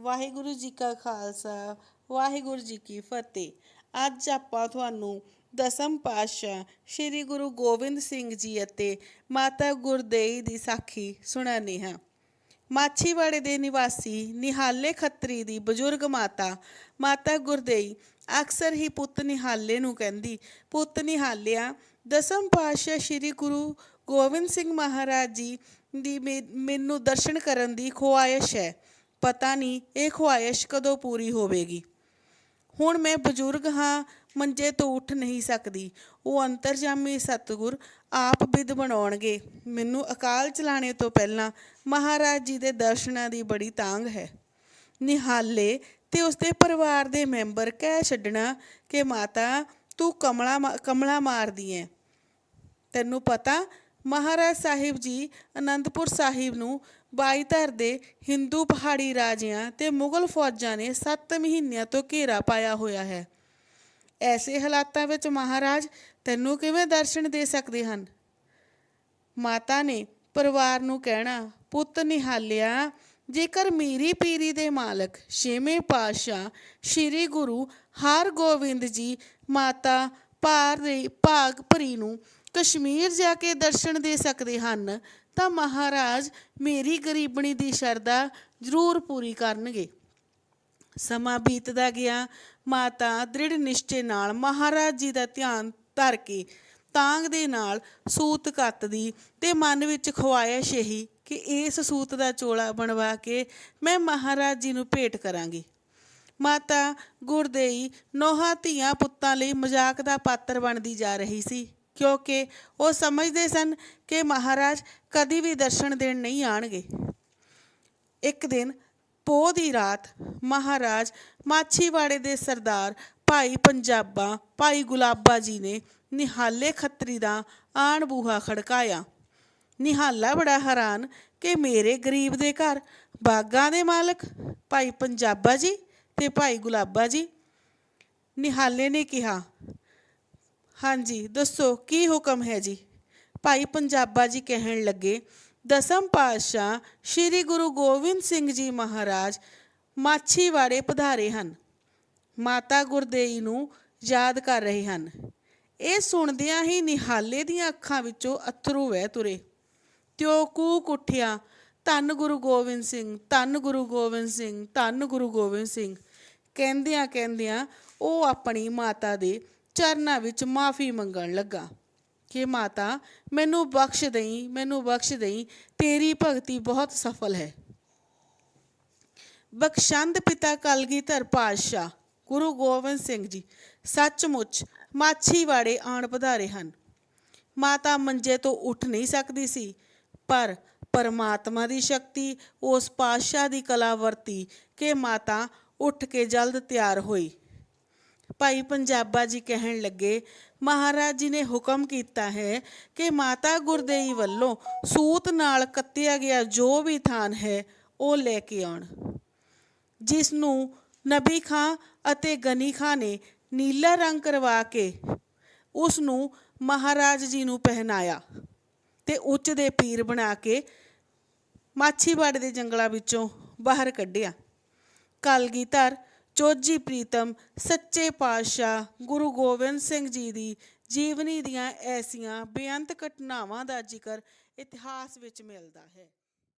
ਵਾਹਿਗੁਰੂ ਜੀ ਕਾ ਖਾਲਸਾ, ਵਾਹਿਗੁਰੂ ਜੀ ਕੀ ਫਤਿਹ। ਅੱਜ ਆਪਾਂ ਤੁਹਾਨੂੰ ਦਸਮ ਪਾਤਸ਼ਾਹ ਸ੍ਰੀ ਗੁਰੂ ਗੋਬਿੰਦ ਸਿੰਘ ਜੀ ਅਤੇ ਮਾਤਾ ਗੁਰਦੇਈ ਦੀ ਸਾਖੀ ਸੁਣਾਉਂਦੇ ਹਾਂ। ਮਾਛੀਵਾੜੇ ਦੇ ਨਿਵਾਸੀ ਨਿਹਾਲੇ ਖੱਤਰੀ ਦੀ ਬਜ਼ੁਰਗ ਮਾਤਾ ਮਾਤਾ ਗੁਰਦੇਈ ਅਕਸਰ ਹੀ ਪੁੱਤ ਨਿਹਾਲੇ ਨੂੰ ਕਹਿੰਦੀ, ਪੁੱਤ ਨਿਹਾਲਿਆ, ਦਸਮ ਪਾਤਸ਼ਾਹ ਸ੍ਰੀ ਗੁਰੂ ਗੋਬਿੰਦ ਸਿੰਘ ਮਹਾਰਾਜ ਜੀ ਦੀ ਮੇ- ਮੈਨੂੰ ਦਰਸ਼ਨ ਕਰਨ ਦੀ ਖੁਆਇਸ਼ ਹੈ। ਪਤਾ ਨਹੀਂ ਇਹ ਖੁਆਇਸ਼ ਕਦੋਂ ਪੂਰੀ ਹੋਵੇਗੀ। ਹੁਣ ਮੈਂ ਬਜ਼ੁਰਗ ਹਾਂ, ਮੰਜੇ ਤੋਂ ਉੱਠ ਨਹੀਂ ਸਕਦੀ। ਉਹ ਅੰਤਰਜਾਮੀ ਸਤਿਗੁਰ ਆਪ ਵਿਦ ਬਣਾਉਣਗੇ। ਮੈਨੂੰ ਅਕਾਲ ਚਲਾਣੇ ਤੋਂ ਪਹਿਲਾਂ ਮਹਾਰਾਜ ਜੀ ਦੇ ਦਰਸ਼ਨਾਂ ਦੀ ਬੜੀ ਤਾਂਗ ਹੈ। ਨਿਹਾਲੇ ਤੇ ਉਸਦੇ ਪਰਿਵਾਰ ਦੇ ਮੈਂਬਰ ਕਹਿ ਛੱਡਣਾ ਕਿ ਮਾਤਾ ਤੂੰ ਕਮਲਾ ਮਾ- ਕਮਲਾ ਮਾਰਦੀ ਐ। ਤੈਨੂੰ ਪਤਾ ਮਹਾਰਾਜ ਸਾਹਿਬ ਜੀ ਅਨੰਦਪੁਰ ਸਾਹਿਬ ਨੂੰ ਬਾਈ ਧਰ ਦੇ ਹਿੰਦੂ ਪਹਾੜੀ ਰਾਜਿਆਂ ਤੇ ਮੁਗਲ ਫੌਜਾਂ ਨੇ 7 ਮਹੀਨਿਆਂ ਤੋਂ ਘੇਰਾ ਪਾਇਆ ਹੋਇਆ ਹੈ। ਐਸੇ ਹਾਲਾਤਾਂ ਵਿੱਚ ਮਹਾਰਾਜ ਤੈਨੂੰ ਕਿਵੇਂ ਦਰਸ਼ਨ ਦੇ ਸਕਦੇ ਹਨ? ਮਾਤਾ ਨੇ ਪਰਿਵਾਰ ਨੂੰ ਕਹਿਣਾ, ਪੁੱਤ ਨਿਹਾਲਿਆ, ਜੇਕਰ ਮੇਰੀ ਪੀਰੀ ਦੇ ਮਾਲਕ, ਛੇਵੇਂ ਪਾਤਸ਼ਾਹ ਸ੍ਰੀ ਗੁਰੂ ਹਰਗੋਬਿੰਦ ਜੀ ਮਾਤਾ ਭਾਰ ਦੇ ਭਾਗ ਭਰੀ ਨੂੰ ਕਸ਼ਮੀਰ ਜਾ ਕੇ ਦਰਸ਼ਨ ਦੇ ਸਕਦੇ ਹਨ, ਤਾਂ ਮਹਾਰਾਜ ਮੇਰੀ ਗਰੀਬਣੀ ਦੀ ਸ਼ਰਧਾ ਜ਼ਰੂਰ ਪੂਰੀ ਕਰਨਗੇ। ਸਮਾਂ ਬੀਤਦਾ ਗਿਆ, ਮਾਤਾ ਦ੍ਰਿੜ ਨਿਸ਼ਚੇ ਨਾਲ ਮਹਾਰਾਜ ਜੀ ਦਾ ਧਿਆਨ ਧਰ ਕੇ ਤਾਂਗ ਦੇ ਨਾਲ ਸੂਤ ਕੱਤਦੀ ਤੇ ਮਨ ਵਿੱਚ ਖਵਾਇਸ਼ ਇਹੀ ਕਿ ਇਸ ਸੂਤ ਦਾ ਚੋਲਾ ਬਣਵਾ ਕੇ ਮੈਂ ਮਹਾਰਾਜ ਜੀ ਨੂੰ ਭੇਟ ਕਰਾਂਗੀ। ਮਾਤਾ ਗੁਰਦੇਈ ਨੋਹਾਂ ਧੀਆਂ ਪੁੱਤਾਂ ਲਈ ਮਜ਼ਾਕ ਦਾ ਪਾਤਰ ਬਣਦੀ ਜਾ ਰਹੀ ਸੀ। ਕਿਉਂਕਿ ਉਹ ਸਮਝਦੇ ਸਨ ਕਿ ਮਹਾਰਾਜ ਕਦੀ ਵੀ ਦਰਸ਼ਨ ਦੇਣ ਨਹੀਂ ਆਣਗੇ। ਇੱਕ ਦਿਨ ਪੋਹ ਦੀ ਰਾਤ ਮਹਾਰਾਜ ਮਾਛੀਵਾੜੇ ਦੇ ਸਰਦਾਰ ਭਾਈ ਪੰਜਾਬਾ, ਭਾਈ ਗੁਲਾਬਾ ਜੀ ਨੇ ਨਿਹਾਲੇ ਖੱਤਰੀ ਦਾ ਆਣ ਬੂਹਾ ਖੜਕਾਇਆ। ਨਿਹਾਲਾ ਬੜਾ ਹੈਰਾਨ ਕਿ ਮੇਰੇ ਗਰੀਬ ਦੇ ਘਰ ਬਾਗਾਂ ਦੇ ਮਾਲਕ ਭਾਈ ਪੰਜਾਬਾ ਜੀ ਤੇ ਭਾਈ ਗੁਲਾਬਾ ਜੀ। ਨਿਹਾਲੇ ਨੇ ਕਿਹਾ ਹਾਂਜੀ, ਦੱਸੋ, ਕੀ ਹੁਕਮ ਹੈ ਜੀ? ਭਾਈ ਪੰਜਾਬਾ ਜੀ ਕਹਿਣ ਲੱਗੇ, ਦਸਮ ਪਾਤਸ਼ਾਹ ਸ੍ਰੀ ਗੁਰੂ ਗੋਬਿੰਦ ਸਿੰਘ ਜੀ ਮਹਾਰਾਜ ਮਾਛੀਵਾੜੇ ਪਧਾਰੇ ਹਨ। ਮਾਤਾ ਗੁਰਦੇਈ ਨੂੰ ਯਾਦ ਕਰ ਰਹੇ ਹਨ। ਇਹ ਸੁਣਦਿਆਂ ਹੀ ਨਿਹਾਲੇ ਦੀਆਂ ਅੱਖਾਂ ਵਿੱਚੋਂ ਅਥਰੂ ਵਹਿ ਤੁਰੇ। ਤਿਉ ਉਹ ਕੂਕ ਉੱਠਿਆ, ਧੰਨ ਗੁਰੂ ਗੋਬਿੰਦ ਸਿੰਘ, ਧੰਨ ਗੁਰੂ ਗੋਬਿੰਦ ਸਿੰਘ, ਧੰਨ ਗੁਰੂ ਗੋਬਿੰਦ ਸਿੰਘ। ਕਹਿੰਦਿਆਂ ਕਹਿੰਦਿਆਂ ਉਹ ਆਪਣੀ ਮਾਤਾ ਦੇ ਚਰਨਾਂ ਵਿੱਚ ਮਾਫੀ ਮੰਗਣ ਲੱਗਾ। ਕਿ ਮਾਤਾ, ਮੈਨੂੰ ਬਖਸ਼ ਦੇਈ, ਮੈਨੂੰ ਬਖਸ਼ ਦੇਈ, ਤੇਰੀ ਭਗਤੀ ਬਹੁਤ ਸਫਲ ਹੈ। ਬਖਸ਼ੰਦ ਪਿਤਾ ਕਲਗੀਧਰ ਪਾਤਸ਼ਾਹ, ਗੁਰੂ ਗੋਬਿੰਦ ਸਿੰਘ ਜੀ, ਸੱਚਮੁੱਚ ਮਾਛੀਵਾੜੇ ਆਣ ਪਧਾਰੇ ਹਨ। ਮਾਤਾ ਮੰਜੇ ਤੋਂ ਉੱਠ ਨਹੀਂ ਸਕਦੀ ਸੀ, ਪਰ ਪਰਮਾਤਮਾ ਦੀ ਸ਼ਕਤੀ, ਉਸ ਪਾਤਸ਼ਾਹ ਦੀ ਕਲਾ ਵਰਤੀ ਕਿ ਮਾਤਾ ਉੱਠ ਕੇ ਜਲਦ ਤਿਆਰ ਹੋਈ। ਭਾਈ ਪੰਜਾਬਾ ਜੀ ਕਹਿਣ ਲੱਗੇ, ਮਹਾਰਾਜ ਜੀ ਨੇ ਹੁਕਮ ਕੀਤਾ ਹੈ ਕਿ ਮਾਤਾ ਗੁਰਦੇਈ ਵੱਲੋਂ ਸੂਤ ਨਾਲ ਕੱਤਿਆ ਗਿਆ ਜੋ ਵੀ ਥਾਨ ਹੈ, ਉਹ ਲੈ ਕੇ ਆਉਣ। ਜਿਸ ਨੂੰ ਨਬੀ ਖਾਂ ਅਤੇ ਗਨੀ ਖਾਂ ਨੇ ਨੀਲਾ ਰੰਗ ਕਰਵਾ ਕੇ ਉਸ ਨੂੰ ਮਹਾਰਾਜ ਜੀ ਨੂੰ ਪਹਿਨਾਇਆ ਤੇ ਉੱਚ ਦੇ ਪੀਰ ਬਣਾ ਕੇ ਮਾਛੀਵਾੜੇ ਦੇ ਜੰਗਲਾਂ ਵਿੱਚੋਂ ਬਾਹਰ ਕੱਢਿਆ। ਕਲਗੀਧਰ ਜੋਜੀ ਪ੍ਰੀਤਮ, ਸੱਚੇ ਪਾਤਸ਼ਾਹ ਗੁਰੂ ਗੋਬਿੰਦ ਸਿੰਘ ਜੀ ਦੀ ਜੀਵਨੀ ਦੀਆਂ ਐਸੀਆਂ ਬੇਅੰਤ ਘਟਨਾਵਾਂ ਦਾ ਜ਼ਿਕਰ ਇਤਿਹਾਸ ਵਿੱਚ ਮਿਲਦਾ ਹੈ।